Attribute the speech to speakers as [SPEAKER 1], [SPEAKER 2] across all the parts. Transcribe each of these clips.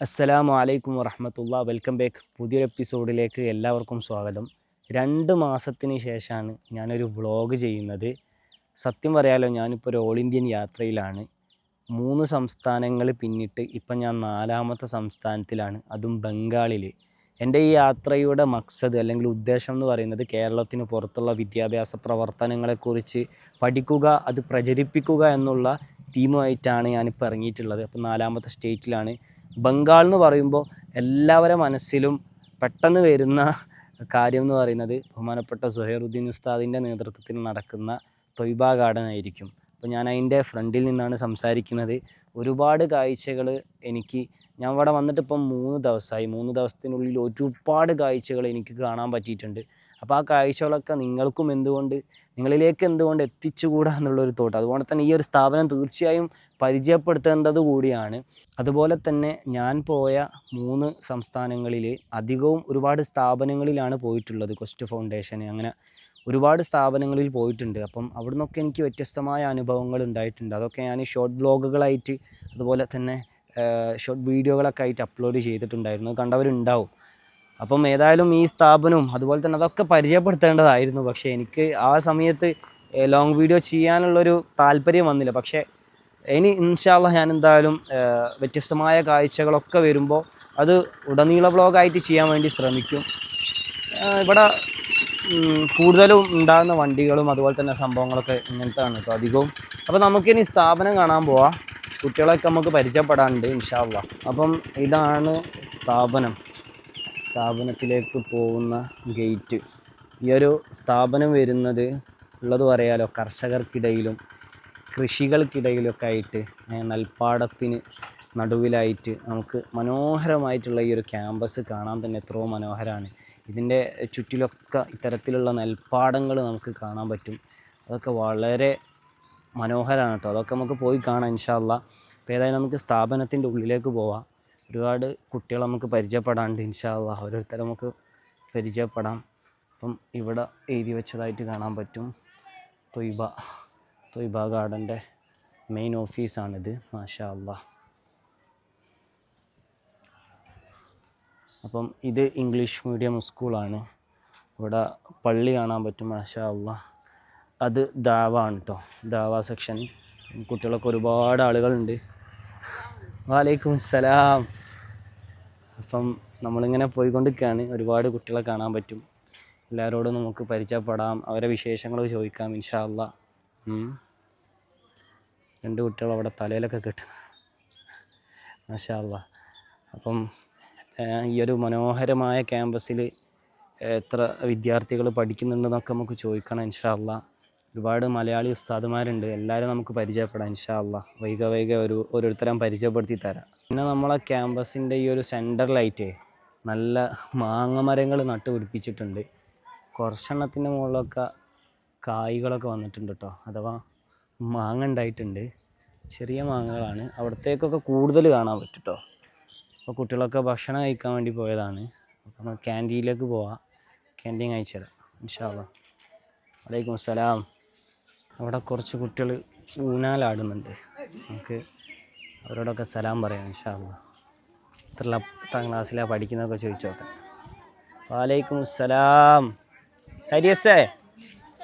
[SPEAKER 1] അസ്സലാമു അലൈക്കും വറഹമത്തുള്ള. Welcome back. പുതിയൊരു എപ്പിസോഡിലേക്ക് എല്ലാവർക്കും സ്വാഗതം. രണ്ട് മാസത്തിന് ശേഷമാണ് ഞാനൊരു വ്ളോഗ് ചെയ്യുന്നത്. സത്യം പറയാലോ ഞാനിപ്പോൾ ഒരു ഓൾ ഇന്ത്യൻ യാത്രയിലാണ്. മൂന്ന് സംസ്ഥാനങ്ങൾ പിന്നിട്ട് ഇപ്പം ഞാൻ നാലാമത്തെ സംസ്ഥാനത്തിലാണ് അതും ബംഗാളിൽ എന്റെ ഈ യാത്രയുടെ മക്സദ് അല്ലെങ്കിൽ ഉദ്ദേശം എന്ന് പറയുന്നത് കേരളത്തിന് പുറത്തുള്ള വിദ്യാഭ്യാസ പ്രവർത്തനങ്ങളെക്കുറിച്ച് പഠിക്കുക അത് പ്രചരിപ്പിക്കുക എന്നുള്ള തീമുമായിട്ടാണ് ഞാനിപ്പോൾ ഇറങ്ങിയിട്ടുള്ളത്. അപ്പോൾ നാലാമത്തെ സ്റ്റേറ്റിലാണ് ബംഗാൾ എന്ന് പറയുമ്പോൾ എല്ലാവരുടെ മനസ്സിലും പെട്ടെന്ന് വരുന്ന കാര്യം എന്ന് പറയുന്നത് ബഹുമാനപ്പെട്ട സുഹൈറുദ്ദീൻ ഉസ്താദിന്റെ നേതൃത്വത്തിൽ നടക്കുന്ന തൊയ്ബ ഗാർഡൻ ആയിരിക്കും. അപ്പോൾ ഞാൻ അതിന്റെ ഫ്രണ്ടിൽ നിന്നാണ് സംസാരിക്കുന്നത്. ഒരുപാട് കാഴ്ചകൾ എനിക്ക് ഞാൻ ഇവിടെ വന്നിട്ട് ഇപ്പം മൂന്ന് ദിവസമായി. മൂന്ന് ദിവസത്തിനുള്ളിൽ ഒരുപാട് കാഴ്ചകൾ എനിക്ക് കാണാൻ പറ്റിയിട്ടുണ്ട്. അപ്പോൾ ആ കാഴ്ചകളൊക്കെ നിങ്ങൾക്കും എന്തുകൊണ്ട് നിങ്ങളിലേക്ക് എന്തുകൊണ്ട് എത്തിച്ചുകൂടാ എന്നുള്ളൊരു തോട്ട് അതുപോലെ തന്നെ ഈ ഒരു സ്ഥാപനം തീർച്ചയായും പരിചയപ്പെടുത്തേണ്ടത് കൂടിയാണ്. അതുപോലെ തന്നെ ഞാൻ പോയ മൂന്ന് സംസ്ഥാനങ്ങളിൽ അധികവും ഒരുപാട് സ്ഥാപനങ്ങളിലാണ് പോയിട്ടുള്ളത് കൊസ്റ്റ് ഫൗണ്ടേഷൻ. അങ്ങനെ ഒരുപാട് സ്ഥാപനങ്ങളിൽ പോയിട്ടുണ്ട്. അപ്പം അവിടെ നിന്നൊക്കെ എനിക്ക് വ്യത്യസ്തമായ അനുഭവങ്ങൾ ഉണ്ടായിട്ടുണ്ട്. അതൊക്കെ ഞാൻ ഷോർട്ട് വ്ളോഗുകളായിട്ട് അതുപോലെ തന്നെ ഷോർട്ട് വീഡിയോകളൊക്കെ ആയിട്ട് അപ്ലോഡ് ചെയ്തിട്ടുണ്ടായിരുന്നു. കണ്ടവരുണ്ടാവും. അപ്പം ഏതായാലും ഈ സ്ഥാപനവും അതുപോലെ തന്നെ അതൊക്കെ പരിചയപ്പെടുത്തേണ്ടതായിരുന്നു. പക്ഷേ എനിക്ക് ആ സമയത്ത് ലോങ് വീഡിയോ ചെയ്യാനുള്ളൊരു താല്പര്യം വന്നില്ല. പക്ഷേ ഇനി ഇൻഷാല്ല ഞാൻ എന്തായാലും വ്യത്യസ്തമായ കാഴ്ചകളൊക്കെ വരുമ്പോൾ അത് ഉടനീള ബ്ലോഗായിട്ട് ചെയ്യാൻ വേണ്ടി ശ്രമിക്കും. ഇവിടെ കൂടുതലും ഉണ്ടാകുന്ന വണ്ടികളും അതുപോലെ തന്നെ സംഭവങ്ങളൊക്കെ ഇങ്ങനത്താണ് കേട്ടോ അധികവും. അപ്പോൾ നമുക്കിനി സ്ഥാപനം കാണാൻ പോവാം. കുട്ടികളൊക്കെ നമുക്ക് പരിചയപ്പെടാനുണ്ട് ഇൻഷാല്ല അപ്പം ഇതാണ് സ്ഥാപനം. സ്ഥാപനത്തിലേക്ക് പോകുന്ന ഗേറ്റ്. ഈ ഒരു സ്ഥാപനം വരുന്നത് ഉള്ളത് പറയാലോ കർഷകർക്കിടയിലും കൃഷികൾക്കിടയിലൊക്കെ ആയിട്ട് നെൽപ്പാടത്തിന് നടുവിലായിട്ട് നമുക്ക് മനോഹരമായിട്ടുള്ള ഈ ഒരു ക്യാമ്പസ് കാണാൻ തന്നെ എത്രയോ മനോഹരമാണ് ഇതിന്റെ ചുറ്റിലൊക്കെ ഇത്തരത്തിലുള്ള നെൽപ്പാടങ്ങൾ നമുക്ക് കാണാൻ പറ്റും. അതൊക്കെ വളരെ മനോഹരമാണ് കേട്ടോ. അതൊക്കെ നമുക്ക് പോയി കാണാം ഇൻഷാല്ല അപ്പോൾ ഏതായാലും നമുക്ക് സ്ഥാപനത്തിന്റെ ഉള്ളിലേക്ക് പോവാം. ഒരുപാട് കുട്ടികൾ നമുക്ക് പരിചയപ്പെടാണ്ട് ഇൻഷാല്ല ഓരോരുത്തരെ നമുക്ക് പരിചയപ്പെടാം. അപ്പം ഇവിടെ എഴുതി വെച്ചതായിട്ട് കാണാൻ പറ്റും. തൊയ്ബ. തൊയ്ബ ഗാർഡന്റെ മെയിൻ ഓഫീസാണിത് മാഷാ അല്ലാ അപ്പം ഇത് ഇംഗ്ലീഷ് മീഡിയം സ്കൂളാണ്. ഇവിടെ പള്ളി കാണാൻ പറ്റും മാഷാ അല്ലാ അത് ദാവ ആണ് കേട്ടോ ദാവ സെക്ഷൻ. കുട്ടികളൊക്കെ ഒരുപാട് ആളുകളുണ്ട്. വാലൈക്കും സലാം. അപ്പം നമ്മളിങ്ങനെ പോയിക്കൊണ്ടിരിക്കുകയാണ്. ഒരുപാട് കുട്ടികളെ കാണാൻ പറ്റും. എല്ലാവരോടും നമുക്ക് പരിചയപ്പെടാം. അവരെ വിശേഷങ്ങൾ ചോദിക്കാം ഇൻഷാ അല്ലാ ഉം. രണ്ട് കുട്ടികൾ അവിടെ തലയിലൊക്കെ കിട്ടും. മാഷാ അല്ലാ അപ്പം ഈ ഒരു മനോഹരമായ ക്യാമ്പസിൽ എത്ര വിദ്യാർത്ഥികൾ പഠിക്കുന്നുണ്ടെന്നൊക്കെ നമുക്ക് ചോദിക്കണം ഇൻഷാ അല്ലാ ഒരുപാട് മലയാളി ഉസ്താദുമാരുണ്ട്. എല്ലാവരും നമുക്ക് പരിചയപ്പെടാം ഇൻഷാ അല്ലാ വൈക വൈക ഒരു ഓരോരുത്തരും പരിചയപ്പെടുത്തി തരാം. പിന്നെ നമ്മളെ ക്യാമ്പസിന്റെ ഈ ഒരു സെന്ററിലായിട്ടേ നല്ല മാങ്ങ മരങ്ങൾ നട്ട് പിടിപ്പിച്ചിട്ടുണ്ട്. കുറച്ചെണ്ണത്തിന്റെ മുകളിലൊക്കെ കായ്കളൊക്കെ വന്നിട്ടുണ്ട് കേട്ടോ അഥവാ മാങ്ങ ഉണ്ടായിട്ടുണ്ട്. ചെറിയ മാങ്ങകളാണ്. അവിടത്തേക്കൊക്കെ കൂടുതൽ കാണാൻ പറ്റും കേട്ടോ അപ്പോൾ കുട്ടികളൊക്കെ ഭക്ഷണം കഴിക്കാൻ വേണ്ടി പോയതാണ്. അപ്പം ക്യാന്റീനിലേക്ക് പോവാം. ക്യാന്റീൻ കഴിച്ചതാണ് തരാം ഇൻഷാല്ലാ വലൈക്കും അസ്സലാം. അവിടെ കുറച്ച് കുട്ടികൾ ഊനാലാടുന്നുണ്ട്. നമുക്ക് അവരോടൊക്കെ സലാം പറയാം ഇൻഷാല്ല ഇത്ര പത്താം ക്ലാസ്സിലാണ് പഠിക്കുന്നതൊക്കെ ചോദിച്ചു നോക്കാം. വാലൈക്കും അസ്സലാം. ഹരിയസേ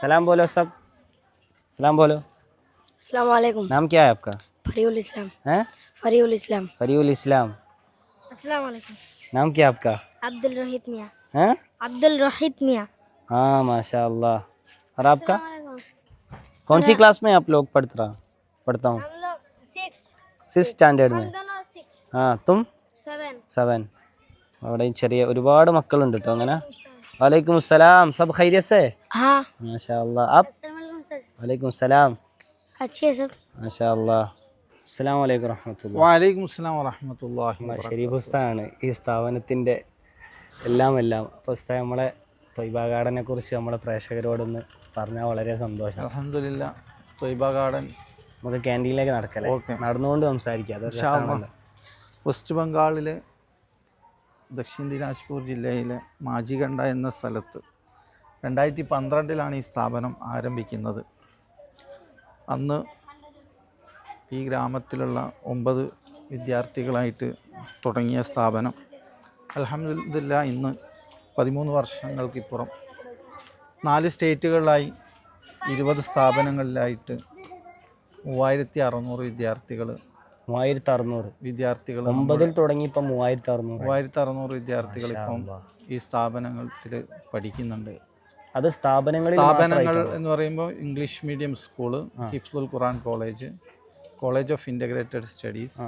[SPEAKER 1] സലാം പോലോ സബ്? സലാം പോലോ?
[SPEAKER 2] अस्सलाम वालेकुम
[SPEAKER 1] नाम क्या है आपका
[SPEAKER 2] फरीउल इस्लाम
[SPEAKER 1] हैं
[SPEAKER 2] फरीउल इस्लाम
[SPEAKER 1] फरीउल इस्लाम
[SPEAKER 2] अस्सलाम वालेकुम
[SPEAKER 1] नाम क्या आपका
[SPEAKER 2] अब्दुल रहीत मियाँ
[SPEAKER 1] हैं
[SPEAKER 2] अब्दुल रहीत मियाँ
[SPEAKER 1] हाँ माशा अल्लाह और आपका कौन सी क्लास में आप लोग पढ़ता रहा पढ़ता हूँ
[SPEAKER 2] हम लोग सिक्स
[SPEAKER 1] सिक्स स्टैंडर्ड में
[SPEAKER 2] दोनों सिक्स
[SPEAKER 1] हाँ तुम
[SPEAKER 2] सेवन
[SPEAKER 1] സെവൻ അവിടെ ചെറിയ ഒരുപാട് മക്കളുണ്ട് കേട്ടോ അങ്ങനെ വലൈക്കും സലാം സബ് ഖൈരിയസേ
[SPEAKER 2] हाँ
[SPEAKER 1] മാഷാ അല്ലാ ആപ്പ് വലൈക്കും സലാം
[SPEAKER 2] अच्छे है सब
[SPEAKER 1] മാഷാ അല്ലാ അസ്സലാം വലൈക്കും വറഹമത്തുള്ള
[SPEAKER 3] വാലൈക്കും അസ്സലാം വറഹമത്തല്ലാഹി
[SPEAKER 1] ഷരീഫ് ഉസ്താദാണ് ഈ സ്ഥാപനത്തിൻ്റെ എല്ലാം എല്ലാം അപ്പോൾ ഉസ്താദ് നമ്മളെ തൊയ്ബാഗാടനെ കുറിച്ച് നമ്മളെ പ്രേക്ഷകരോടൊന്ന് പറഞ്ഞാൽ വളരെ സന്തോഷം
[SPEAKER 3] അലഹമില്ല തൊയ്ബ ഗാർഡൻ
[SPEAKER 1] നമുക്ക് ക്യാൻറ്റീനിലേക്ക് നടക്കല്ലേ
[SPEAKER 3] ഓക്കെ.
[SPEAKER 1] നടന്നുകൊണ്ട് സംസാരിക്കാം അത്
[SPEAKER 3] ഇൻഷാ അല്ലാ.
[SPEAKER 1] രസമാണല്ലോ
[SPEAKER 3] വെസ്റ്റ് ബംഗാളിലെ ദക്ഷിൺ ദിനാജ്പൂർ ജില്ലയിലെ മാജികണ്ട എന്ന സ്ഥലത്ത് രണ്ടായിരത്തി പന്ത്രണ്ടിലാണ് ഈ സ്ഥാപനം ആരംഭിക്കുന്നത് അന്ന് ഈ ഗ്രാമത്തിലുള്ള ഒമ്പത് വിദ്യാർത്ഥികളായിട്ട് തുടങ്ങിയ സ്ഥാപനം. അലഹമില്ല ഇന്ന് പതിമൂന്ന് വർഷങ്ങൾക്കിപ്പുറം നാല് സ്റ്റേറ്റുകളിലായി ഇരുപത് സ്ഥാപനങ്ങളിലായിട്ട് മൂവായിരത്തി അറുന്നൂറ് വിദ്യാർത്ഥികൾ
[SPEAKER 1] മൂവായിരത്തി അറുന്നൂറ്
[SPEAKER 3] വിദ്യാർത്ഥികൾ
[SPEAKER 1] ഒമ്പതിൽ തുടങ്ങി ഇപ്പം മൂവായിരത്തി അറുന്നൂറ്
[SPEAKER 3] മൂവായിരത്തി അറുന്നൂറ് വിദ്യാർത്ഥികൾ ഇപ്പം ഈ സ്ഥാപനത്തിൽ പഠിക്കുന്നുണ്ട്.
[SPEAKER 1] അത് സ്ഥാപനങ്ങളിൽ
[SPEAKER 3] സ്ഥാപനങ്ങൾ എന്ന് പറയുമ്പോൾ ഇംഗ്ലീഷ് മീഡിയം സ്കൂൾ ഹിഫ്സുൽ ഖുറാൻ college college of integrated studies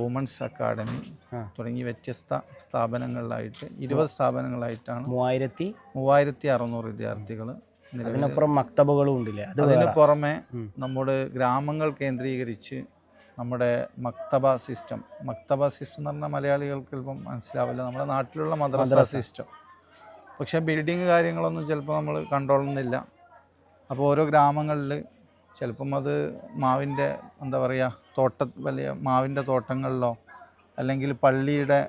[SPEAKER 3] women's
[SPEAKER 1] academy.
[SPEAKER 3] തുടങ്ങി വ്യത്യസ്ത സ്ഥാപനങ്ങളിലായിട്ട് ഇരുപത് സ്ഥാപനങ്ങളായിട്ടാണ്
[SPEAKER 1] മൂവായിരത്തി
[SPEAKER 3] മൂവായിരത്തി അറുന്നൂറ് വിദ്യാർത്ഥികൾ
[SPEAKER 1] അതിനപ്പുറം മക്തബകളും ഉണ്ടല്ലേ?
[SPEAKER 3] അതിന് പുറമെ നമ്മുടെ ഗ്രാമങ്ങൾ കേന്ദ്രീകരിച്ച് നമ്മുടെ മക്തബ സിസ്റ്റം. മക്തബ സിസ്റ്റം എന്ന് പറഞ്ഞാൽ മലയാളികൾക്ക് ഇപ്പം മനസ്സിലാവില്ല. നമ്മുടെ നാട്ടിലുള്ള മദ്രസ. സിസ്റ്റം. പക്ഷേ ബിൽഡിങ് കാര്യങ്ങളൊന്നും ചിലപ്പോൾ നമ്മൾ കണ്ടോളുന്നില്ല അപ്പോൾ ഓരോ ഗ്രാമങ്ങളിൽ ചിലപ്പം അത് മാവിന്റെ എന്താ പറയുക തോട്ട വലിയ മാവിന്റെ തോട്ടങ്ങളിലോ അല്ലെങ്കിൽ പള്ളിയുടെ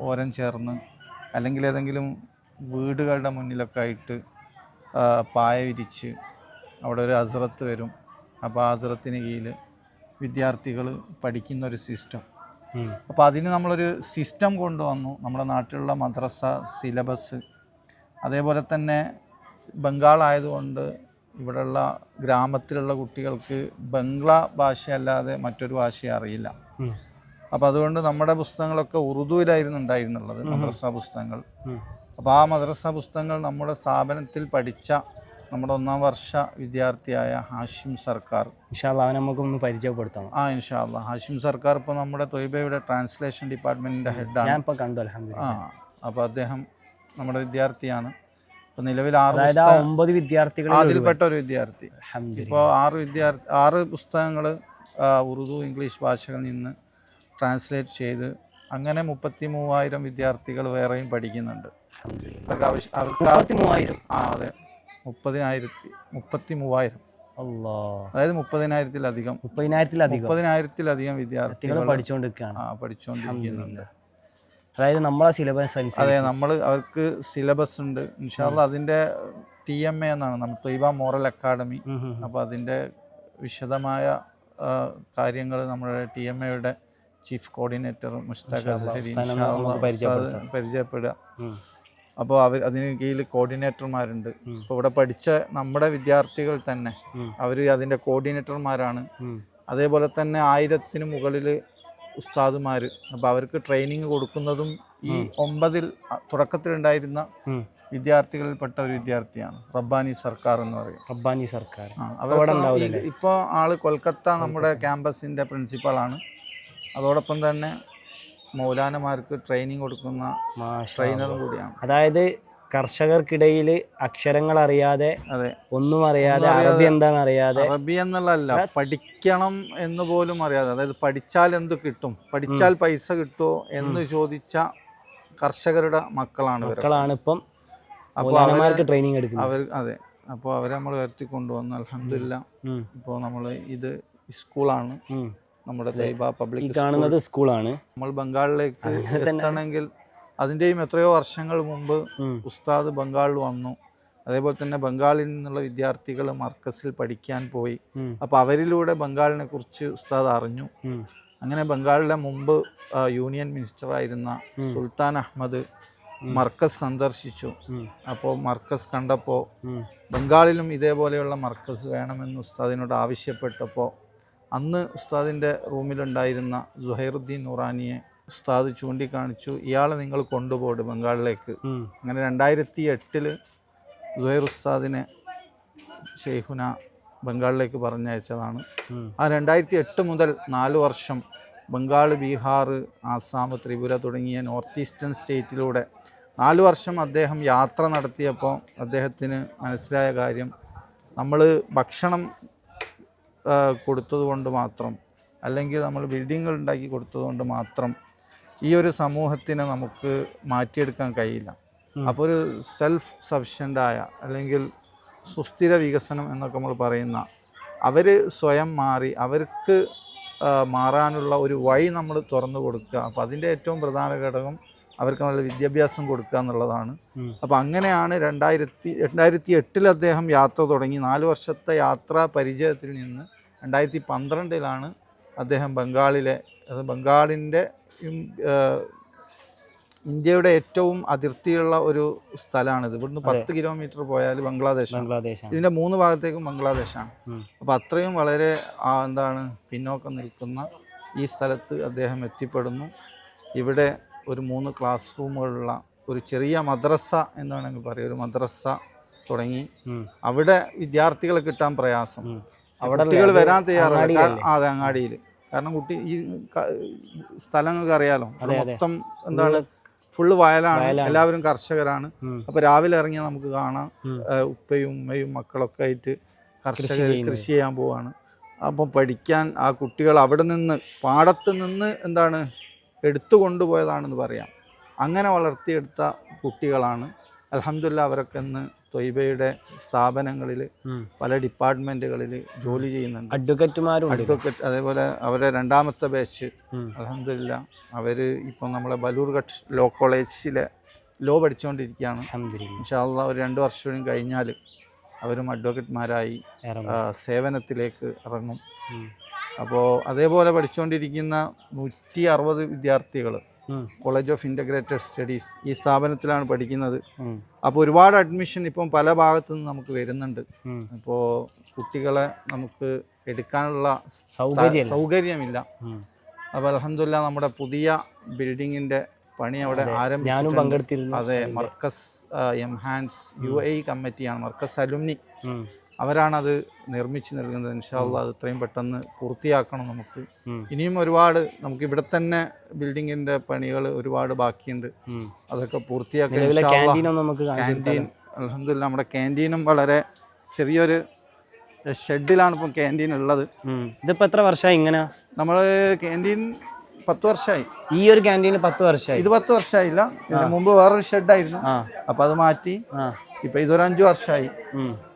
[SPEAKER 3] ഓരം ചേർന്ന് അല്ലെങ്കിൽ ഏതെങ്കിലും വീടുകളുടെ മുന്നിലൊക്കെ ആയിട്ട് പായ വിരിച്ച് അവിടെ ഒരു അസറത്ത് വരും അപ്പോൾ ആ അസറത്തിന് കീഴിൽ വിദ്യാർത്ഥികൾ പഠിക്കുന്നൊരു സിസ്റ്റം. അപ്പോൾ അതിന് നമ്മളൊരു സിസ്റ്റം കൊണ്ടുവന്നു നമ്മുടെ നാട്ടിലുള്ള മദ്രസ സിലബസ് അതേപോലെ തന്നെ ബംഗാൾ ആയതുകൊണ്ട് ഇവിടെയുള്ള ഗ്രാമത്തിലുള്ള കുട്ടികൾക്ക് ബംഗ്ലാ ഭാഷയല്ലാതെ മറ്റൊരു ഭാഷ അറിയില്ല. അപ്പോൾ അതുകൊണ്ട് നമ്മുടെ പുസ്തകങ്ങളൊക്കെ ഉറുദുവിലായിരുന്നു ഉണ്ടായിരുന്നുള്ളത് മദ്രസ പുസ്തകങ്ങൾ. അപ്പോൾ ആ മദ്രസ പുസ്തകങ്ങൾ നമ്മുടെ സ്ഥാപനത്തിൽ പഠിച്ച നമ്മുടെ ഒന്നാം വർഷ വിദ്യാർത്ഥിയായ ഹാഷിം സർക്കാർ.
[SPEAKER 1] ഇൻഷാല്ലാ അവനെ നമുക്കൊന്ന് പരിചയപ്പെടുത്തണം
[SPEAKER 3] ആ ഇൻഷാ അല്ലാ ഹാഷിം സർക്കാർ ഇപ്പോൾ നമ്മുടെ തൊയ്ബയുടെ ട്രാൻസ്ലേഷൻ ഡിപ്പാർട്ട്മെന്റിന്റെ ഹെഡാണ്.
[SPEAKER 1] ഞാൻ ഇപ്പൊ കണ്ടു
[SPEAKER 3] ആ
[SPEAKER 1] അലഹമില്ല
[SPEAKER 3] അപ്പോൾ അദ്ദേഹം നമ്മുടെ വിദ്യാർത്ഥിയാണ്. ഇപ്പോൾ നിലവിൽ ആറ്
[SPEAKER 1] ആ ഒമ്പത് വിദ്യാർത്ഥികൾ
[SPEAKER 3] അതിൽപ്പെട്ട ഒരു വിദ്യാർത്ഥി. ഇപ്പോൾ ആറ് വിദ്യാർത്ഥി ആറ് പുസ്തകങ്ങൾ ഉറുദു ഇംഗ്ലീഷ് ഭാഷകളിൽ നിന്ന് ട്രാൻസ്ലേറ്റ് ചെയ്ത് അങ്ങനെ മുപ്പത്തി മൂവായിരം വിദ്യാർത്ഥികൾ വേറെയും പഠിക്കുന്നുണ്ട്. അവർക്ക് ആവശ്യം അവർക്ക് ആ- ആ അതെ. മുപ്പതിനായിരത്തി മുപ്പത്തി മൂവായിരം അതായത് മുപ്പതിനായിരത്തിലധികം.
[SPEAKER 1] മുപ്പതിനായിരത്തിലധികം.
[SPEAKER 3] മുപ്പതിനായിരത്തിലധികം വിദ്യാർത്ഥികൾ
[SPEAKER 1] പഠിച്ചുകൊണ്ടിരിക്കുകയാണ്
[SPEAKER 3] ആ പഠിച്ചുകൊണ്ടിരിക്കുന്നുണ്ട്
[SPEAKER 1] അതായത് നമ്മളെ സിലബസ്
[SPEAKER 3] അതെ നമ്മൾ അവർക്ക് സിലബസ് ഉണ്ട്. ഇൻഷാല്ല അതിന്റെ ടി എം എ എന്നാണ് നമ്മൾ തൊയ്ബ മോറൽ അക്കാഡമി. അപ്പോൾ അതിന്റെ വിശദമായ കാര്യങ്ങൾ നമ്മുടെ ടി എം എയുടെ ചീഫ് കോർഡിനേറ്റർ
[SPEAKER 1] പരിചയപ്പെടുത്താം.
[SPEAKER 3] പരിചയപ്പെടുക. അപ്പോൾ അവർ അതിന് കീഴിൽ കോർഡിനേറ്റർമാരുണ്ട്. ഇപ്പോൾ ഇവിടെ പഠിച്ച നമ്മുടെ വിദ്യാർത്ഥികൾ തന്നെ. അവർ അതിന്റെ കോർഡിനേറ്റർമാരാണ് അതേപോലെ തന്നെ ആയിരത്തിന് മുകളിൽ ഉസ്താദുമാർ അപ്പോൾ അവർക്ക് ട്രെയിനിങ് കൊടുക്കുന്നതും ഈ ഒമ്പതിൽ തുടക്കത്തിലുണ്ടായിരുന്ന. വിദ്യാർത്ഥികളിൽപ്പെട്ട ഒരു വിദ്യാർത്ഥിയാണ്. റബ്ബാനി സർക്കാർ എന്ന് പറയും.
[SPEAKER 1] റബ്ബാനി സർക്കാർ.
[SPEAKER 3] ഇപ്പോൾ ആൾ കൊൽക്കത്ത നമ്മുടെ ക്യാമ്പസിന്റെ പ്രിൻസിപ്പളാണ്. അതോടൊപ്പം തന്നെ മൗലാനമാർക്ക് ട്രെയിനിങ് കൊടുക്കുന്ന
[SPEAKER 1] ട്രെയിനർ
[SPEAKER 3] ട്രെയിനറും കൂടിയാണ്.
[SPEAKER 1] അതായത് കർഷകർക്കിടയിൽ അക്ഷരങ്ങൾ അറിയാതെ
[SPEAKER 3] അതെ.
[SPEAKER 1] ഒന്നും അറിയാതെ അറബി എന്താണെന്ന് അറിയാതെ
[SPEAKER 3] അറബി എന്നുള്ളതല്ല പഠിക്കണം എന്ന് പോലും അറിയാതെ അതായത് പഠിച്ചാൽ എന്ത് കിട്ടും? പഠിച്ചാൽ പൈസ കിട്ടുമോ എന്ന് ചോദിച്ച കർഷകരുടെ മക്കളാണ്
[SPEAKER 1] മക്കളാണ് ഇപ്പം
[SPEAKER 3] അപ്പോൾ
[SPEAKER 1] അവർക്ക് ട്രെയിനിങ് എടുക്കുന്നത്.
[SPEAKER 3] അവർ അതെ. അപ്പോൾ അവരെ നമ്മൾ ഉയർത്തിക്കൊണ്ടുവന്നു. അലഹമില്ല
[SPEAKER 1] ഉം.
[SPEAKER 3] ഇപ്പോൾ നമ്മൾ ഇത് സ്കൂളാണ്. നമ്മുടെ തൈബ പബ്ലിക്
[SPEAKER 1] കാണുന്നത് സ്കൂളാണ്.
[SPEAKER 3] നമ്മൾ ബംഗാളിലേക്ക് എത്തണമെങ്കിൽ അതിന്റെയും എത്രയോ വർഷങ്ങൾ മുമ്പ് ഉസ്താദ് ബംഗാളിൽ വന്നു. അതേപോലെ തന്നെ ബംഗാളിൽ നിന്നുള്ള വിദ്യാർത്ഥികൾ മർക്കസിൽ പഠിക്കാൻ പോയി. അപ്പോൾ അവരിലൂടെ ബംഗാളിനെ കുറിച്ച് ഉസ്താദ് അറിഞ്ഞു. അങ്ങനെ ബംഗാളിലെ മുമ്പ് യൂണിയൻ മിനിസ്റ്റർ ആയിരുന്ന സുൽത്താൻ അഹമ്മദ് മർക്കസ് സന്ദർശിച്ചു. അപ്പോൾ മർക്കസ് കണ്ടപ്പോൾ ബംഗാളിലും ഇതേപോലെയുള്ള മർക്കസ് വേണമെന്ന് ഉസ്താദിനോട് ആവശ്യപ്പെട്ടപ്പോൾ അന്ന് ഉസ്താദിന്റെ റൂമിലുണ്ടായിരുന്ന സുഹൈറുദ്ദീൻ നൂറാനിയെ ഉസ്താദ് ചൂണ്ടിക്കാണിച്ചു ഇയാളെ നിങ്ങൾ കൊണ്ടുപോട് ബംഗാളിലേക്ക്. അങ്ങനെ രണ്ടായിരത്തി എട്ടിൽ സുഹൈർ ഉസ്താദിനെ ഷെയ്ഖുന ബംഗാളിലേക്ക് പറഞ്ഞയച്ചതാണ്. ആ രണ്ടായിരത്തി എട്ട് മുതൽ നാല് വർഷം ബംഗാൾ ബീഹാർ ആസാം ത്രിപുര തുടങ്ങിയ നോർത്ത് ഈസ്റ്റേൺ സ്റ്റേറ്റിലൂടെ നാല് വർഷം അദ്ദേഹം യാത്ര നടത്തിയപ്പോൾ അദ്ദേഹത്തിന് മനസ്സിലായ കാര്യം നമ്മൾ ഭക്ഷണം ആ, കൊടുത്തത് കൊണ്ട് മാത്രം അല്ലെങ്കിൽ നമ്മൾ ബിൽഡിങ്ങുകൾ ഉണ്ടാക്കി കൊടുത്തത് കൊണ്ട് മാത്രം ഈ ഒരു സമൂഹത്തിനെ നമുക്ക് മാറ്റിയെടുക്കാൻ കഴിയില്ല. അപ്പോൾ ഒരു സെൽഫ് സഫിഷ്യന്റായ അല്ലെങ്കിൽ സുസ്ഥിര വികസനം എന്നൊക്കെ നമ്മൾ പറയുന്ന അവർ സ്വയം മാറി അവർക്ക് മാറാനുള്ള ഒരു വഴി നമ്മൾ തുറന്നു കൊടുക്കുക. അപ്പോൾ അതിന്റെ ഏറ്റവും പ്രധാന ഘടകം അവർക്ക് നല്ല വിദ്യാഭ്യാസം കൊടുക്കുക എന്നുള്ളതാണ്. അപ്പോൾ അങ്ങനെയാണ് രണ്ടായിരത്തി രണ്ടായിരത്തി എട്ടിൽ അദ്ദേഹം യാത്ര തുടങ്ങി. നാല് വർഷത്തെ യാത്രാ പരിചയത്തിൽ നിന്ന് രണ്ടായിരത്തി പന്ത്രണ്ടിലാണ് അദ്ദേഹം ബംഗാളിലെ അത് ബംഗാളിന്റെ ഇന്ത്യയുടെ ഏറ്റവും അതിർത്തിയുള്ള ഒരു സ്ഥലമാണിത്. ഇവിടുന്ന് പത്ത് കിലോമീറ്റർ പോയാൽ ബംഗ്ലാദേശ്
[SPEAKER 1] ബംഗ്ലാദേശ്
[SPEAKER 3] ഇതിന്റെ മൂന്ന് ഭാഗത്തേക്കും ബംഗ്ലാദേശാണ്. അപ്പോൾ അത്രയും വളരെ എന്താണ് പിന്നോക്കം നിൽക്കുന്ന ഈ സ്ഥലത്ത് അദ്ദേഹം എത്തിപ്പെടുന്നു. ഇവിടെ ഒരു മൂന്ന് ക്ലാസ് റൂമുകളുള്ള ഒരു ചെറിയ മദ്രസ എന്ന് വേണമെങ്കിൽ പറയാം. ഒരു മദ്രസ തുടങ്ങി. അവിടെ വിദ്യാർത്ഥികളെ കിട്ടാൻ പ്രയാസം. കുട്ടികൾ വരാൻ തയ്യാറല്ല. അതെ അങ്ങാടിയിൽ. കാരണം കുട്ടി ഈ സ്ഥലങ്ങൾക്ക് അറിയാലോ. മൊത്തം എന്താണ് ഫുള്ള് വയലാണ്. എല്ലാവരും കർഷകരാണ്. അപ്പൊ രാവിലെ ഇറങ്ങിയാൽ നമുക്ക് കാണാം. ഉപ്പയും ഉമ്മയും മക്കളൊക്കെ ആയിട്ട് കർഷകർ കൃഷി ചെയ്യാൻ പോവാണ്. അപ്പം പഠിക്കാൻ ആ കുട്ടികൾ അവിടെ നിന്ന് പാടത്ത് നിന്ന് എന്താണ് എടുത്തു കൊണ്ടുപോയതാണെന്ന് പറയാം. അങ്ങനെ വളർത്തിയെടുത്ത കുട്ടികളാണ്. അലഹമില്ല അവരൊക്കെ ഇന്ന് തൊയ്ബയുടെ സ്ഥാപനങ്ങളിൽ പല ഡിപ്പാർട്ട്മെന്റുകളിൽ ജോലി ചെയ്യുന്നുണ്ട്
[SPEAKER 1] അഡ്വക്കറ്റുമാരും
[SPEAKER 3] അഡ്വക്കേറ്റ് അതേപോലെ അവരുടെ രണ്ടാമത്തെ ബാച്ച്. അലഹമില്ല അവർ ഇപ്പം നമ്മളെ ബലൂർഘട്ട് ലോ കോളേജിലെ ലോ പഠിച്ചുകൊണ്ടിരിക്കുകയാണ്. ഇൻഷാല്ല ഒരു രണ്ട് വർഷം കഴിഞ്ഞാൽ അവരും അഡ്വക്കറ്റ്മാരായി. സേവനത്തിലേക്ക് ഇറങ്ങും അപ്പോൾ അതേപോലെ പഠിച്ചുകൊണ്ടിരിക്കുന്ന നൂറ്റി അറുപത് വിദ്യാർത്ഥികൾ. കോളേജ് ഓഫ് ഇന്റഗ്രേറ്റഡ് സ്റ്റഡീസ് ഈ സ്ഥാപനത്തിലാണ് പഠിക്കുന്നത്. അപ്പോൾ ഒരുപാട് അഡ്മിഷൻ ഇപ്പം പല ഭാഗത്തു നിന്ന് നമുക്ക് വരുന്നുണ്ട്. അപ്പോൾ കുട്ടികളെ നമുക്ക് എടുക്കാനുള്ള
[SPEAKER 1] സൗകര്യമില്ല.
[SPEAKER 3] അപ്പോൾ അലഹമില്ല നമ്മുടെ പുതിയ ബിൽഡിങ്ങിന്റെ പണി അവിടെ
[SPEAKER 1] ആരംഭിച്ചു
[SPEAKER 3] അതെ മർക്കസ് എംഹാൻസ് യു എ കമ്മിറ്റിയാണ്. മർക്കസ് അലുമിനി. അവരാണത് നിർമ്മിച്ച് നൽകുന്നത്. ഇൻഷാല്ല അത് ഇത്രയും പെട്ടെന്ന് പൂർത്തിയാക്കണം നമുക്ക്. ഇനിയും ഒരുപാട് നമുക്ക് ഇവിടെ തന്നെ ബിൽഡിങ്ങിന്റെ പണികൾ ഒരുപാട് ബാക്കിയുണ്ട്. അതൊക്കെ
[SPEAKER 1] പൂർത്തിയാക്കാൻ.
[SPEAKER 3] ക്യാന്റീൻ അലഹമില്ല നമ്മുടെ ക്യാന്റീനും വളരെ ചെറിയൊരു ഷെഡിലാണ് ഇപ്പം ക്യാന്റീൻ ഉള്ളത്.
[SPEAKER 1] ഇതിപ്പോ എത്ര വർഷമായി ഇങ്ങനെ?
[SPEAKER 3] നമ്മൾ ക്യാന്റീൻ പത്ത് വർഷമായി
[SPEAKER 1] ഈ ഒരു ക്യാന്റീൻ പത്ത് വർഷമായി
[SPEAKER 3] ഇത് പത്ത് വർഷമായില്ല ഇതിന് മുമ്പ് വേറൊരു ഷെഡായിരുന്നു. അപ്പൊ അത് മാറ്റി ഇപ്പം ഇതൊരു അഞ്ചു വർഷമായി.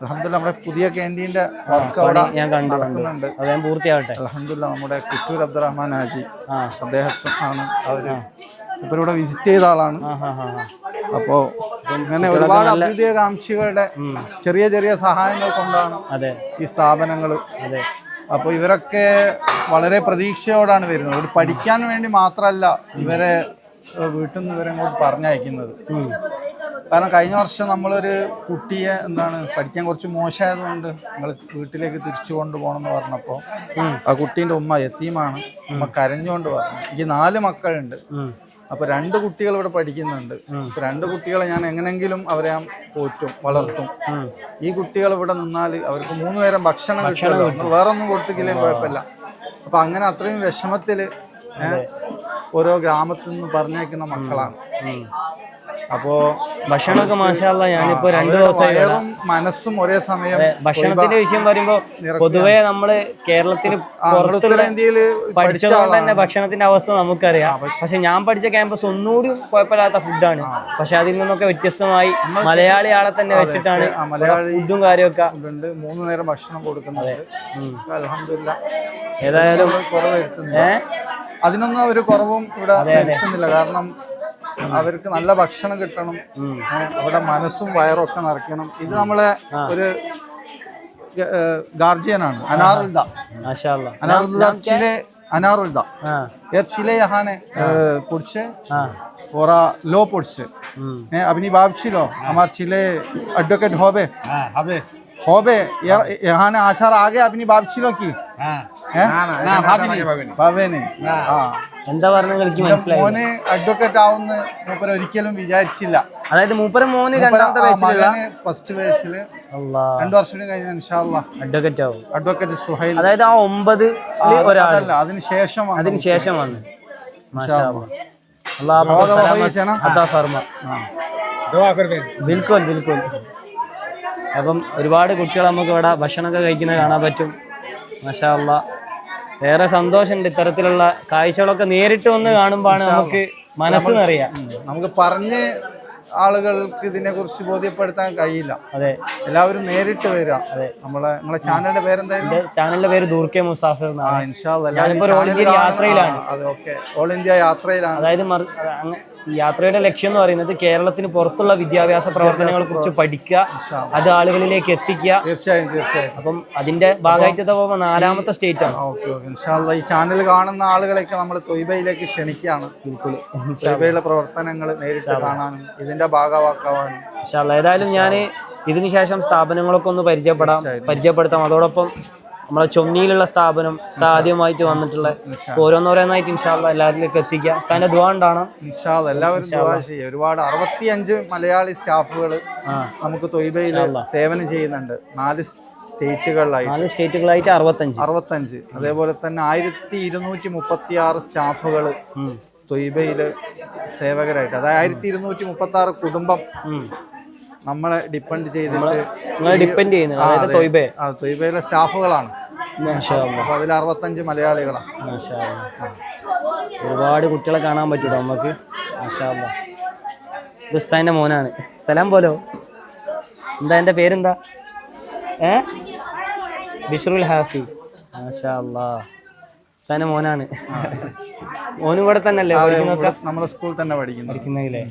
[SPEAKER 3] അലഹമില്ല നമ്മുടെ പുതിയ ക്യാന്റീന്റെ വർക്ക് അവിടെ
[SPEAKER 1] ഞാൻ
[SPEAKER 3] നടക്കുന്നുണ്ട്.
[SPEAKER 1] പൂർത്തിയാവട്ടെ.
[SPEAKER 3] അലഹമില്ല നമ്മുടെ കുറ്റൂർ അബ്ദുറഹ്മാൻ ഹാജി
[SPEAKER 1] ആ.
[SPEAKER 3] അദ്ദേഹത്തെ ആണ് അവർ ഇപ്പം ഇവിടെ വിസിറ്റ് ചെയ്ത ആളാണ്. അപ്പോ ഇങ്ങനെ ഒരുപാട് അഭ്യുദയകാംക്ഷികളുടെ ചെറിയ ചെറിയ സഹായങ്ങൾ കൊണ്ടാണ് ഈ സ്ഥാപനങ്ങൾ
[SPEAKER 1] അപ്പൊ
[SPEAKER 3] അപ്പോൾ ഇവരൊക്കെ വളരെ പ്രതീക്ഷയോടാണ് വരുന്നത്. ഒരു പഠിക്കാൻ വേണ്ടി മാത്രമല്ല ഇവരെ വീട്ടിൽ നിന്ന് ഇവരെ ഇങ്ങോട്ട് പറഞ്ഞയക്കുന്നത്. കാരണം കഴിഞ്ഞ വർഷം നമ്മളൊരു കുട്ടിയെ എന്താണ് പഠിക്കാൻ കുറച്ച് മോശമായതുകൊണ്ട് നിങ്ങൾ വീട്ടിലേക്ക് തിരിച്ചു കൊണ്ടുപോകണം എന്ന് പറഞ്ഞപ്പോൾ ആ കുട്ടീന്റെ ഉമ്മ എത്തീമാണ്. ഉമ്മ കരഞ്ഞുകൊണ്ട് പറഞ്ഞു. എനിക്ക് നാല് മക്കളുണ്ട്. അപ്പൊ രണ്ട് കുട്ടികൾ ഇവിടെ പഠിക്കുന്നുണ്ട്. രണ്ട് കുട്ടികളെ ഞാൻ എങ്ങനെങ്കിലും അവരെ പോറ്റും വളർത്തും. ഈ കുട്ടികൾ ഇവിടെ നിന്നാൽ അവർക്ക് മൂന്ന് നേരം ഭക്ഷണം കിട്ടുമല്ലോ. വേറെ ഒന്നും കൊടുത്തില്ലെങ്കിലും കുഴപ്പമില്ല. അപ്പൊ അങ്ങനെ അത്രയും വിഷമത്തിൽ ഓരോ ഗ്രാമത്തിൽ നിന്ന് പറഞ്ഞേക്കുന്ന മക്കളാണ്. അപ്പോ
[SPEAKER 1] ഭക്ഷണമൊക്കെ മാഷാല്ല ഞാനിപ്പോ രണ്ടു
[SPEAKER 3] ദിവസം
[SPEAKER 1] ദിവസമായി
[SPEAKER 3] മനസ്സും ഒരേ സമയം
[SPEAKER 1] ഭക്ഷണത്തിന്റെ വിഷയം പറയുമ്പോ പൊതുവേ നമ്മൾ കേരളത്തിന് പുറത്തുള്ള പഠിച്ചതുകൊണ്ട് തന്നെ ഭക്ഷണത്തിന്റെ അവസ്ഥ നമുക്കറിയാം. പക്ഷെ ഞാൻ പഠിച്ച ക്യാമ്പസ് ഒന്നുകൂടി കുഴപ്പമില്ലാത്ത ഫുഡാണ് പക്ഷെ അതിൽ നിന്നൊക്കെ വ്യത്യസ്തമായി മലയാളി ആളെ തന്നെ വെച്ചിട്ടാണ് ഫുഡും കാര്യമൊക്കെ.
[SPEAKER 3] മൂന്ന് നേരം ഭക്ഷണം കൊടുക്കുന്നത്.
[SPEAKER 1] ഏതായാലും
[SPEAKER 3] അതിനൊന്നും ഒരു കുറവും ഇവിടെ വരുത്തുന്നില്ല. കാരണം അവർക്ക് നല്ല ഭക്ഷണം കിട്ടണം അവരുടെ മനസ്സും വയറും ഒക്കെ നിറയ്ക്കണം ഇത് നമ്മളെ ഒരു ഗാർജിയനാണ് അനാറുൽദ
[SPEAKER 1] അനാറുൽദ
[SPEAKER 3] ചിലെ അനാറുൽദ എർ ചിലെ യഹാനെ
[SPEAKER 1] പൊടിച്ച്
[SPEAKER 3] ওরা লো পড়ছে হ্যাঁ আপনি ভাবছিল আমার ছেলে অ্যাডভোকেট হবে
[SPEAKER 4] হবে
[SPEAKER 3] এখানে আসার আগে আপনি ভাবছিল কি
[SPEAKER 4] হ্যাঁ ভাবেনি
[SPEAKER 3] ভাবেনি হ্যাঁ
[SPEAKER 1] എന്താ പറഞ്ഞത് എനിക്ക് മനസ്സിലായി
[SPEAKER 3] മോനെ അഡ്വക്കേറ്റ് ആവുന്ന മൂപ്പര ഒരിക്കലും വിചാരിച്ചില്ല.
[SPEAKER 1] അതായത് മൂപ്പര മോന് രണ്ടാമത്തെ
[SPEAKER 3] ബാച്ചിലല്ല ഫസ്റ്റ്
[SPEAKER 1] ബാച്ചിൽ
[SPEAKER 3] രണ്ടു വർഷം കഴിഞ്ഞ ഇൻഷാല്ല
[SPEAKER 1] അഡ്വക്കേറ്റ് ആവും.
[SPEAKER 3] അഡ്വക്കേറ്റ് സുഹൈൽ.
[SPEAKER 1] അതായത് ആ 9 ഒമ്പത്
[SPEAKER 3] ഒരാളല്ല അതിന് ശേഷം
[SPEAKER 1] അതിന്
[SPEAKER 4] ശേഷം വന്നു.
[SPEAKER 1] ബിൽക്കുൽ ബിൽക്കുൽ അപ്പം ഒരുപാട് കുട്ടികൾ നമുക്ക് ഇവിടെ ഭക്ഷണമൊക്കെ കഴിക്കുന്നത് കാണാൻ പറ്റും. മാഷാ അല്ലാ ഏറെ സന്തോഷമുണ്ട് ഇത്തരത്തിലുള്ള കാഴ്ചകളൊക്കെ നേരിട്ട് വന്ന് കാണുമ്പോഴാണ് നമുക്ക് മനസ്സ് നിറയാം.
[SPEAKER 3] നമുക്ക് പറഞ്ഞ് ആളുകൾക്ക് ഇതിനെ കുറിച്ച് ബോധ്യപ്പെടുത്താൻ കഴിയില്ല.
[SPEAKER 1] അതെ.
[SPEAKER 3] എല്ലാവരും നേരിട്ട് വരിക. നമ്മളെ നിങ്ങളെ ചാനലിന്റെ പേരെന്തായിരുന്നു?
[SPEAKER 1] ചാനലിന്റെ പേര് ദൂർക്കെ മുസാഫിർ. യാത്രയിലാണ്.
[SPEAKER 3] അതെ ഓക്കെ. ഓൾ ഇന്ത്യ യാത്രയിലാണ്.
[SPEAKER 1] അതായത് അത് യാത്രയുടെ ലക്ഷ്യം എന്ന് പറയുന്നത് കേരളത്തിന് പുറത്തുള്ള വിദ്യാഭ്യാസ പ്രവർത്തനങ്ങളെ കുറിച്ച് പഠിക്കുക അത് ആളുകളിലേക്ക് എത്തിക്കുക.
[SPEAKER 3] തീർച്ചയായും തീർച്ചയായും.
[SPEAKER 1] അപ്പം അതിന്റെ ഭാഗമായിട്ട് നാലാമത്തെ സ്റ്റേറ്റ് ആണ്.
[SPEAKER 3] ഈ ചാനൽ കാണുന്ന ആളുകളെയൊക്കെ നമ്മൾ തൊയ്ബയിലേക്ക് ക്ഷണിക്കുകയാണ്. തൊയ്ബയിലെ പ്രവർത്തനങ്ങൾ നേരിട്ട് കാണാനും ഇതിന്റെ
[SPEAKER 1] ഇൻഷാല്ലാ. ഏതായാലും ഞാൻ ഇതിനുശേഷം സ്ഥാപനങ്ങളൊക്കെ ഒന്ന് പരിചയപ്പെടാം. പരിചയപ്പെടുത്താം. അതോടൊപ്പം നമ്മളെ ചൊന്നിയിലുള്ള സ്ഥാപനം ആദ്യമായിട്ട് വന്നിട്ടുള്ള ഓരോന്നോരോന്നായിട്ട് ഇൻഷാല്ല എല്ലാവരിലേക്ക് എത്തിക്കാം അതിന്റെ ദ്വാണ്ടാണ്
[SPEAKER 3] എല്ലാവരും ദുആ ചെയ്യുക. ഒരുപാട് അറുപത്തിയഞ്ച് മലയാളി സ്റ്റാഫുകൾ നമുക്ക് തൊയ്ബയിൽ സേവനം ചെയ്യുന്നുണ്ട്. നാല് സ്റ്റേറ്റുകളിലായി.
[SPEAKER 1] നാല് സ്റ്റേറ്റുകളായിട്ട് അറുപത്തഞ്ച്.
[SPEAKER 3] അറുപത്തഞ്ച്. അതേപോലെ തന്നെ ആയിരത്തി ഇരുന്നൂറ്റി മുപ്പത്തി ആറ് സ്റ്റാഫുകൾ തൊയ്ബയിൽ സേവകരായിട്ട്. അതായത് ആയിരത്തി ഇരുന്നൂറ്റി മുപ്പത്തി ആറ് കുടുംബം. നമ്മളെ ഡിപ്പെൻഡ് ചെയ്തിട്ട് തൊയ്ബയിലെ സ്റ്റാഫുകളാണ്. അപ്പൊ അതിൽ അറുപത്തഞ്ച് മലയാളികളാണ്.
[SPEAKER 1] ഒരുപാട് കുട്ടികളെ കാണാൻ പറ്റൂട്ടോ നമുക്ക്. ഇത് മോനാണ്. സലാം പോലോ? എന്താ എന്റെ പേരെന്താ? ഏ? ബിഷറുൽ ഹാഫി. മാഷാ അല്ലാ മോനാണ്. മോനും കൂടെ തന്നെ അല്ലേ
[SPEAKER 3] നമ്മുടെ സ്കൂളിൽ തന്നെ പഠിക്കുന്നു.
[SPEAKER 1] പഠിക്കുന്നെങ്കിലേ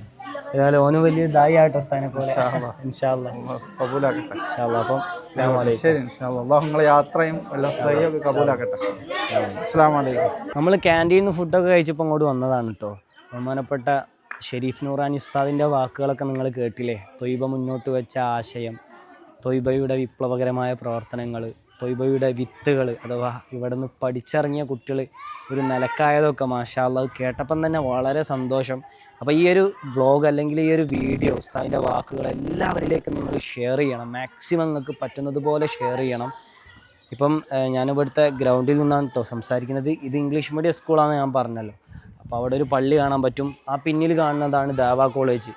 [SPEAKER 1] ഏതായാലും ഓന് വലിയ ഇതായി ആട്ടോ ഉസ്താദിനെ പോലെ.
[SPEAKER 3] കബൂലാക്കട്ടെ.
[SPEAKER 1] അപ്പം
[SPEAKER 3] ശരി ഇൻഷാല്ലാ. അള്ളാഹു നിങ്ങളെ യാത്രയും എല്ലാം സഹിയൊക്കെ കബൂലാക്കട്ടെ. അസ്സാം വലൈക്കും
[SPEAKER 1] നമ്മൾ ക്യാന്റീനിൽ നിന്ന് ഫുഡൊക്കെ കഴിച്ചപ്പോൾ അങ്ങോട്ട് വന്നതാണ് കേട്ടോ ബഹുമാനപ്പെട്ട ഷെരീഫ് നൂറാനി ഉസ്താദിന്റെ വാക്കുകളൊക്കെ നിങ്ങൾ കേട്ടില്ലേ? തൊയ്ബ മുന്നോട്ട് വെച്ച ആശയം തൊയ്ബയുടെ വിപ്ലവകരമായ പ്രവർത്തനങ്ങൾ തൊയ്ബയുടെ വിത്തുകൾ അഥവാ ഇവിടെ നിന്ന് പഠിച്ചിറങ്ങിയ കുട്ടികൾ ഒരു നിലക്കായതൊക്കെ അത് കേട്ടപ്പം തന്നെ വളരെ സന്തോഷം. അപ്പോൾ ഈ ഒരു വ്ളോഗ് അല്ലെങ്കിൽ ഈ ഒരു വീഡിയോ ഉസ്താദിന്റെ വാക്കുകൾ എല്ലാവരിലേക്കും നിങ്ങൾ ഷെയർ ചെയ്യണം. മാക്സിമം നിങ്ങൾക്ക് പറ്റുന്നത് പോലെ ഷെയർ ചെയ്യണം. ഇപ്പം ഞാനിവിടുത്തെ ഗ്രൗണ്ടിൽ നിന്നാണ് കേട്ടോ സംസാരിക്കുന്നത്. ഇത് ഇംഗ്ലീഷ് മീഡിയം സ്കൂളാണ് ഞാൻ പറഞ്ഞല്ലോ. അപ്പോൾ അവിടെ ഒരു പള്ളി കാണാൻ പറ്റും. ആ പിന്നിൽ കാണുന്നതാണ് ദേവ കോളേജ്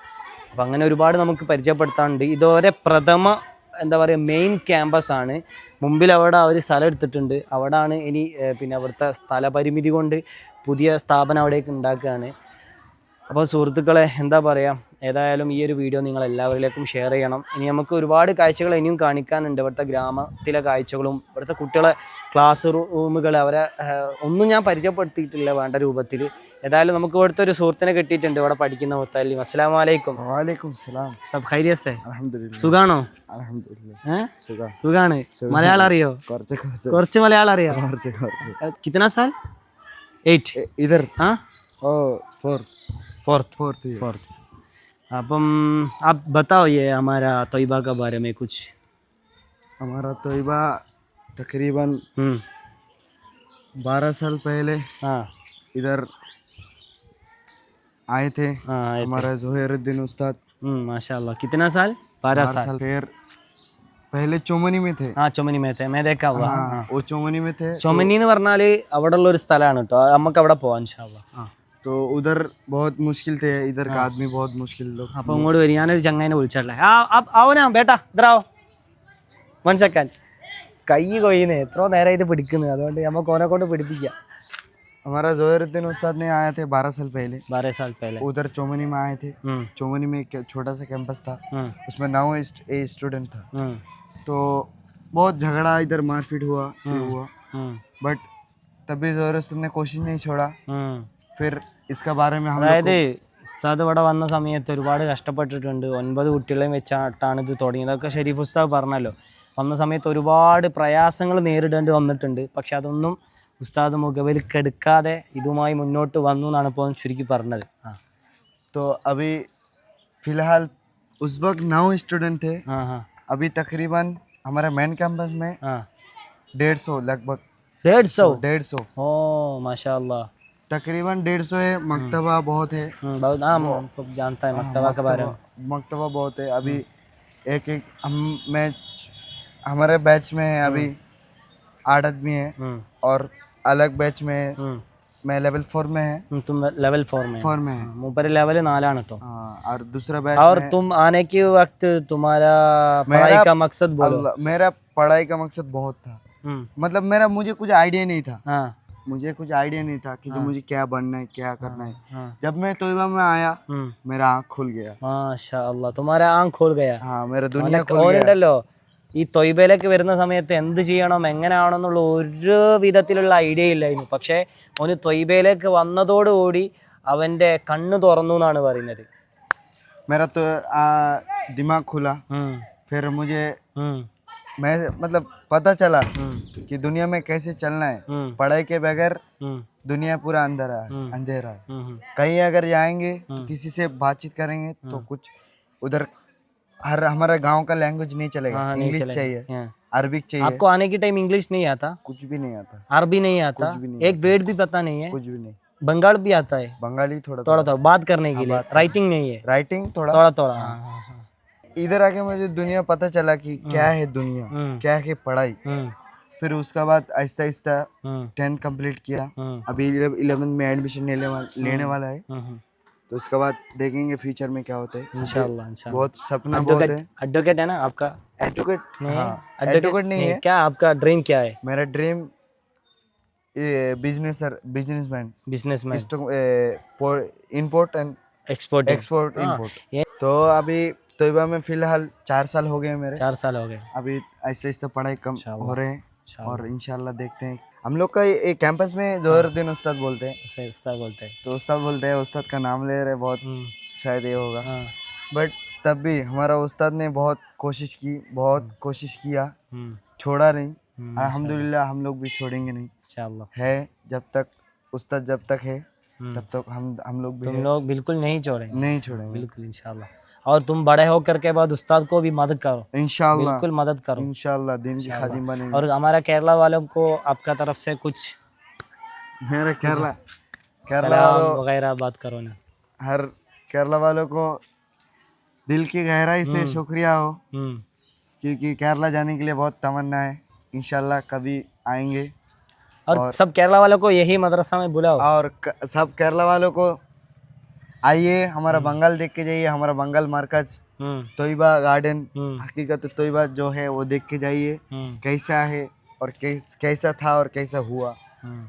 [SPEAKER 1] അപ്പോൾ അങ്ങനെ ഒരുപാട് നമുക്ക് പരിചയപ്പെടുത്താനുണ്ട്. ഇതോരെ പ്രഥമ എന്താ പറയുക മെയിൻ ക്യാമ്പസ് ആണ്. മുമ്പിൽ അവിടെ അവർ സ്ഥലം എടുത്തിട്ടുണ്ട്. അവിടാണ് ഇനി പിന്നെ അവിടുത്തെ സ്ഥലപരിമിതി കൊണ്ട് പുതിയ സ്ഥാപനം അവിടേക്ക് ഉണ്ടാക്കുകയാണ്. അപ്പോൾ സുഹൃത്തുക്കളെ എന്താ പറയുക ഏതായാലും ഈ ഒരു വീഡിയോ നിങ്ങൾ എല്ലാവരിലേക്കും ഷെയർ ചെയ്യണം. ഇനി നമുക്ക് ഒരുപാട് കാഴ്ചകൾ ഇനിയും കാണിക്കാനുണ്ട്. ഇവിടുത്തെ ഗ്രാമത്തിലെ കാഴ്ചകളും ഇവിടുത്തെ കുട്ടികളെ ക്ലാസ് റൂമുകൾ അവരെ ഒന്നും ഞാൻ പരിചയപ്പെടുത്തിയിട്ടില്ല വേണ്ട രൂപത്തിൽ. ഏതായാലും നമുക്ക് ഇവിടുത്തെ ഒരു സുഹൃത്തിനെ കിട്ടിയിട്ടുണ്ട് ഇവിടെ പഠിക്കുന്ന മുത്തല്ലിം അസ്സലാമു അലൈക്കും
[SPEAKER 5] वालेकुम सलाम
[SPEAKER 1] സബ് ഖൈരിയസേ
[SPEAKER 5] अल्हम्दुलिल्लाह
[SPEAKER 1] സുഖാണോ
[SPEAKER 5] अल्हम्दुलिल्लाह
[SPEAKER 1] ഏഹ്
[SPEAKER 5] सुगा
[SPEAKER 1] സുഖാണ് മലയാളം അറിയോ
[SPEAKER 5] കുറച്ച് കുറച്ച്
[SPEAKER 1] കുറച്ച് മലയാളം അറിയോ
[SPEAKER 5] കുറച്ച് കുറച്ച്
[SPEAKER 1] കിത്തന സാൽ എയ്റ്റ്
[SPEAKER 5] ഇ- इधर
[SPEAKER 1] ആ
[SPEAKER 5] O four
[SPEAKER 1] fourth
[SPEAKER 5] fourth
[SPEAKER 1] fourth അപ്പം आप बताओ ये हमारा तोयबा के बारे में कुछ
[SPEAKER 5] हमारा तोयबा तकरीबन
[SPEAKER 1] हम्म
[SPEAKER 5] बारह साल पहले
[SPEAKER 1] हाँ
[SPEAKER 5] इधर आए थे
[SPEAKER 1] हाँ आए थे।
[SPEAKER 5] हमारा जोहरुद्दीन उस्ताद
[SPEAKER 1] हम्म माशाल्लाह कितना साल बारह
[SPEAKER 5] बारह
[SPEAKER 1] साल
[SPEAKER 5] साल फिर पहले चोमनी में थे
[SPEAKER 1] हाँ ചുമനി മേത്തെ मैं देखा हुआ हाँ, हाँ.
[SPEAKER 5] वो चोमनी में थे
[SPEAKER 1] ചുമനി എന്ന് പറഞ്ഞാൽ അവിടെ ഉള്ള ഒരു സ്ഥലമാണ് കേട്ടോ നമുക്ക് അവിടെ പോവാം ഇൻഷാല്ല
[SPEAKER 5] तो उधर बहुत मुश्किल थे इधर का आदमी बहुत मुश्किल लोग
[SPEAKER 1] അപ്പോൾ ഇങ്ങോട്ട് വരും ഞാനൊരു ചങ്ങായിനെ വിളിച്ചല്ലേ ആ ആ- ആവനാ ബേട്ടാ ഇതാവോ വൺ സെക്കൻഡ് കൈ കൊയ്യുന്നേ എത്രയോ നേരം ഇത് പിടിക്കുന്നത് അതുകൊണ്ട് നമുക്ക് ഓനെ കൊണ്ട് പിടിപ്പിക്കാം
[SPEAKER 5] हमारा जोहरुद्दीन उस्ताद ने आए थे बारह साल पहले
[SPEAKER 1] बारह साल पहले
[SPEAKER 5] उधर चोमनी में आए थे
[SPEAKER 1] हम्म
[SPEAKER 5] चोमनी में एक छोटा सा कैंपस था
[SPEAKER 1] हम्म
[SPEAKER 5] उसमें नौ ए स्टूडेंट था
[SPEAKER 1] हम्म
[SPEAKER 5] तो बहुत झगड़ा इधर मारपीट हुआ ये हुआ
[SPEAKER 1] हम्म
[SPEAKER 5] बट तभी जोरस्त ने कोशिश नहीं छोड़ा
[SPEAKER 1] हम्म
[SPEAKER 5] फिर इसका बारे में हम लोग
[SPEAKER 1] അതായത് ഉസ്താദ് ഇവിടെ വന്ന സമയത്ത് ഒരുപാട് കഷ്ടപ്പെട്ടിട്ടുണ്ട് ഒൻപത് കുട്ടികളെയും വെച്ചാട്ടാണ് ഇത് തുടങ്ങിയത് അതൊക്കെ ഷെരീഫ് ഉസ്താദ് പറഞ്ഞല്ലോ വന്ന സമയത്ത് ഒരുപാട് പ്രയാസങ്ങൾ നേരിടേണ്ടി വന്നിട്ടുണ്ട് പക്ഷെ അതൊന്നും ഉസ്താദ് മുഖവിൽക്കെടുക്കാതെ ഇതുമായി മുന്നോട്ട് വന്നു എന്നാണ് ഇപ്പോൾ ചുരുക്കി പറഞ്ഞത് ആ
[SPEAKER 5] तो अभी फिलहाल उस वक्त नौ स्टूडेंट थे
[SPEAKER 1] ആ ഹാ
[SPEAKER 5] अभी तकरीबन हमारे मेन कैंपस में
[SPEAKER 1] ആ
[SPEAKER 5] डेढ़ सौ लगभग
[SPEAKER 1] डेढ़ सौ
[SPEAKER 5] डेढ़ सौ
[SPEAKER 1] ओ माशा अल्लाह
[SPEAKER 5] तकरीबन डेढ़ सौ है मकतबा बहुत है
[SPEAKER 1] हम्म, बहुत हाँ हमको जानता है मकतबा के बारे में
[SPEAKER 5] मकतबा बहुत है अभी एक एक हम मैं हमारे बैच में है अभी आठ आदमी है
[SPEAKER 1] हम्म,
[SPEAKER 5] और अलग बैच में लेवल फोर में है।
[SPEAKER 1] तुम लेवल फोर में.
[SPEAKER 5] फोर में
[SPEAKER 1] ऊपर लेवल नालान
[SPEAKER 5] तो और दूसरा बैच
[SPEAKER 1] और तुम आने के वक्त तुम्हारा पढ़ाई का मकसद बोलो।
[SPEAKER 5] मेरा पढ़ाई का मकसद बहुत था। मतलब मेरा मुझे कुछ आइडिया नहीं था।
[SPEAKER 1] हाँ।
[SPEAKER 5] मुझे कुछ आइडिया नहीं था कि हाँ। मुझे क्या बनना है क्या हाँ, करना है।
[SPEAKER 1] हाँ।
[SPEAKER 5] जब मैं तोयबा में आया मेरा आँख खुल गया।
[SPEAKER 1] माशा तुम्हारा आँख खुल गया।
[SPEAKER 5] हाँ मेरा दुनिया खुल गया।
[SPEAKER 1] ഈ തൊയ്ബയിലേക്ക് വരുന്ന സമയത്ത് എന്ത് ചെയ്യണം എങ്ങനെയാണോ എന്നുള്ള ഒരു വിധത്തിലുള്ള ഐഡിയ ഇല്ലായിരുന്നു പക്ഷേ ഓന് തൊയ്ബയിലേക്ക് വന്നതോടുകൂടി അവന്റെ കണ്ണ് തുറന്നു എന്നാണ് പറയുന്നത്
[SPEAKER 5] मेरा तो आ, दिमाग खुला
[SPEAKER 1] ഉം,
[SPEAKER 5] फिर मुझे
[SPEAKER 1] ഉം,
[SPEAKER 5] मैं मतलब पता चला
[SPEAKER 1] ഉം,
[SPEAKER 5] कि दुनिया में कैसे चलना है
[SPEAKER 1] ഉം,
[SPEAKER 5] पढ़ाई के बगैर
[SPEAKER 1] ഉം,
[SPEAKER 5] दुनिया पूरा अंधेरा है
[SPEAKER 1] हम्म।
[SPEAKER 5] अंधेरा है
[SPEAKER 1] ഉം, ഉം.
[SPEAKER 5] कहीं अगर जाएंगे तो किसी से बातचीत करेंगे तो कुछ उधर हर हमारा गाँव का लैंग्वेज नहीं चलेगा।
[SPEAKER 1] हाँ,
[SPEAKER 5] इंग्लिश चाहिए।
[SPEAKER 1] हाँ।
[SPEAKER 5] अरबिक चाहिए।
[SPEAKER 1] आपको आने के टाइम इंग्लिश नहीं आता?
[SPEAKER 5] कुछ भी नहीं आता।
[SPEAKER 1] अरबी नहीं आता?
[SPEAKER 5] कुछ भी नहीं
[SPEAKER 1] एक वर्ड भी पता नहीं है।
[SPEAKER 5] कुछ भी नहीं।
[SPEAKER 1] बंगाल भी आता है।
[SPEAKER 5] बंगाली थोड़ा
[SPEAKER 1] थोड़ा थोड़ा बात करने के लिए। राइटिंग नहीं है।
[SPEAKER 5] राइटिंग थोड़ा
[SPEAKER 1] थोड़ा थोड़ा हाँ, हाँ, हाँ।
[SPEAKER 5] इधर आके मुझे दुनिया पता चला कि क्या है दुनिया।
[SPEAKER 1] हम्म,
[SPEAKER 5] क्या है पढ़ाई।
[SPEAKER 1] हम्म,
[SPEAKER 5] फिर उसका बाद आहिस्ता आहिस्ता
[SPEAKER 1] हम्म,
[SPEAKER 5] टेंथ कंप्लीट किया।
[SPEAKER 1] हम्म,
[SPEAKER 5] अभी इलेवेंथ में एडमिशन लेने वाला है।
[SPEAKER 1] हम्म,
[SPEAKER 5] तो उसके बाद देखेंगे फ्यूचर में क्या होता है।
[SPEAKER 1] इंशाल्लाह इंशाल्लाह।
[SPEAKER 5] बहुत सपना बहुत है।
[SPEAKER 1] एडवोकेट है ना आपका?
[SPEAKER 5] एडवोकेट
[SPEAKER 1] नहीं
[SPEAKER 5] हाँ
[SPEAKER 1] एडवोकेट
[SPEAKER 5] एडवोकेट नहीं है।
[SPEAKER 1] क्या आपका ड्रीम क्या है?
[SPEAKER 5] मेरा dream business businessman
[SPEAKER 1] businessman
[SPEAKER 5] import and
[SPEAKER 1] export
[SPEAKER 5] export
[SPEAKER 1] हाँ,
[SPEAKER 5] इंपोर्ट तो अभी तोयबा में फ़िलहाल चार साल हो गए मेरे।
[SPEAKER 1] चार साल हो गए।
[SPEAKER 5] अभी ऐसे ऐसे पढ़ाई कम हो रहे हैं। और इंशाल्लाह देखते हैं हम लोग का ये कैंपस में जोहरुद्दीन उस्ताद बोलते हैं।
[SPEAKER 1] ऐसा बोलते हैं।
[SPEAKER 5] तो उस्ताद बोलते हैं उस्ताद का नाम ले रहे बहुत
[SPEAKER 1] हम्म,
[SPEAKER 5] शायद ये होगा।
[SPEAKER 1] हाँ,
[SPEAKER 5] बट तब भी हमारा उस्ताद ने बहुत कोशिश की बहुत कोशिश किया।
[SPEAKER 1] हम्म,
[SPEAKER 5] छोड़ा नहीं।
[SPEAKER 1] हम्म,
[SPEAKER 5] हम लोग भी छोड़ेंगे नहीं।
[SPEAKER 1] इंशाल्लाह।
[SPEAKER 5] है जब तक उस्ताद जब तक है
[SPEAKER 1] हम्म।
[SPEAKER 5] तब तक हम हम लोग भी
[SPEAKER 1] तुम लोग बिल्कुल नहीं छोड़ेंगे।
[SPEAKER 5] नहीं छोड़ेंगे।
[SPEAKER 1] बिल्कुल इंशाल्लाह। और तुम बड़े होकर के बाद उस्ताद को भी मदद करो।
[SPEAKER 5] इंशाल्लाह।
[SPEAKER 1] बिल्कुल मदद करो।
[SPEAKER 5] इंशाल्लाह दिन की खादिम बनेंगे।
[SPEAKER 1] और हमारा केरला वालों को आपका तरफ़ से कुछ
[SPEAKER 5] मेरा केरला केरला
[SPEAKER 1] वगैरह बात करो ना।
[SPEAKER 5] हर केरला वालों को दिल की गहराई से शुक्रिया हो
[SPEAKER 1] हम्म,
[SPEAKER 5] क्योंकि केरला जाने के लिए बहुत तमन्ना है। इंशाल्लाह कभी आएँगे।
[SPEAKER 1] और सब केरला वालों को यही मदरसा में बुलाओ।
[SPEAKER 5] और क- सब केरला वालों को आइए हमारा बंगाल देख के जाइए हमारा बंगाल मरकज
[SPEAKER 1] हम्म,
[SPEAKER 5] तोयबा गार्डन
[SPEAKER 1] हम्म,
[SPEAKER 5] हकीकत तोयबा जो है वो देख के जाइए
[SPEAKER 1] हम्म,
[SPEAKER 5] कैसा है और कैस, कैसा था और कैसा हुआ
[SPEAKER 1] हम्म.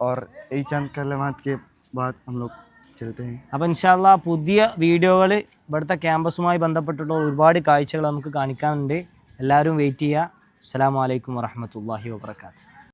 [SPEAKER 5] और यही चंद कलमात के बाद हम लोग चलते हैं
[SPEAKER 1] അപ്പോൾ ഇൻഷാല്ല പുതിയ വീഡിയോകൾ ഇവിടുത്തെ ക്യാമ്പസുമായി ബന്ധപ്പെട്ടിട്ടുള്ള ഒരുപാട് കാഴ്ചകൾ നമുക്ക് കാണിക്കാനുണ്ട് എല്ലാവരും വെയിറ്റ് ചെയ്യുക അസ്സാം വലൈക്കും വറഹമത്തല്ലാഹി വാബർക്കാത്ത്